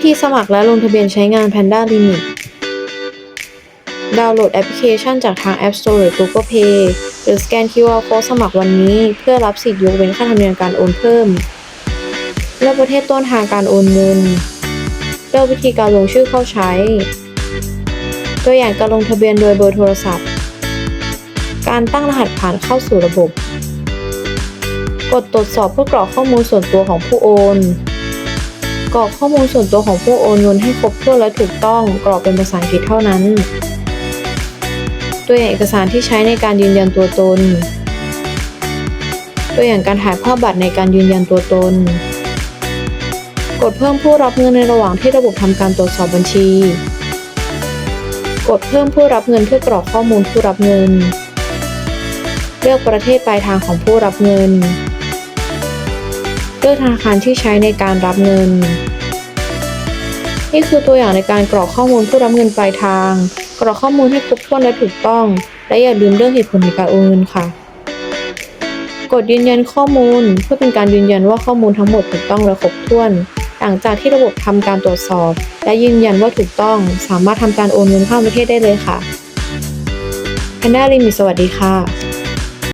วิธีสมัครและลงทะเบียนใช้งาน Panda Limit ดาวน์โหลดแอปพลิเคชันจากทาง App Store หรือ Google Play หรือสแกน QR Code สมัครวันนี้ เพื่อรับสิทธิ์ยกเว้นค่าธรรมเนียมการโอนเพิ่ม เลือกประเทศต้นทางการโอนเงิน เลือกวิธีการลงชื่อเข้าใช้ ตัวอย่างการลงทะเบียนโดยเบอร์โทรศัพท์ การตั้งรหัสผ่านเข้าสู่ระบบ กดตรวจสอบเพื่อกรอกข้อมูลส่วนตัวของผู้โอน กรอกข้อมูลส่วนตัวของผู้โอนเงินให้ครบถ้วนและถูกต้อง กรอกเป็นภาษาอังกฤษเท่านั้น ตัวอย่างเอกสารที่ใช้ในการยืนยันตัวตน ตัวอย่างการถ่ายภาพบัตรในการยืนยันตัวตน กดเพิ่มผู้รับเงินในระหว่างที่ระบบทำการตรวจสอบบัญชี กดเพิ่มผู้รับเงินเพื่อกรอกข้อมูลผู้รับเงิน เลือกประเทศปลายทางของผู้รับเงิน อธนาคารที่ใช้ในการรับเงิน นี่คือตัวอย่างในการกรอกข้อมูลผู้รับเงินปลายทาง กรอกข้อมูลให้ครบถ้วนและถูกต้อง และอย่าลืมเรื่องเหตุผลในการโอนเงินค่ะ กดยืนยันข้อมูลเพื่อเป็นการยืนยันว่าข้อมูลทั้งหมดถูกต้องและครบถ้วนหลังจากที่ระบบทำการตรวจสอบ และยืนยันว่าถูกต้อง สามารถทำการโอนเงินข้ามประเทศได้เลยค่ะ Panda Limit สวัสดีค่ะ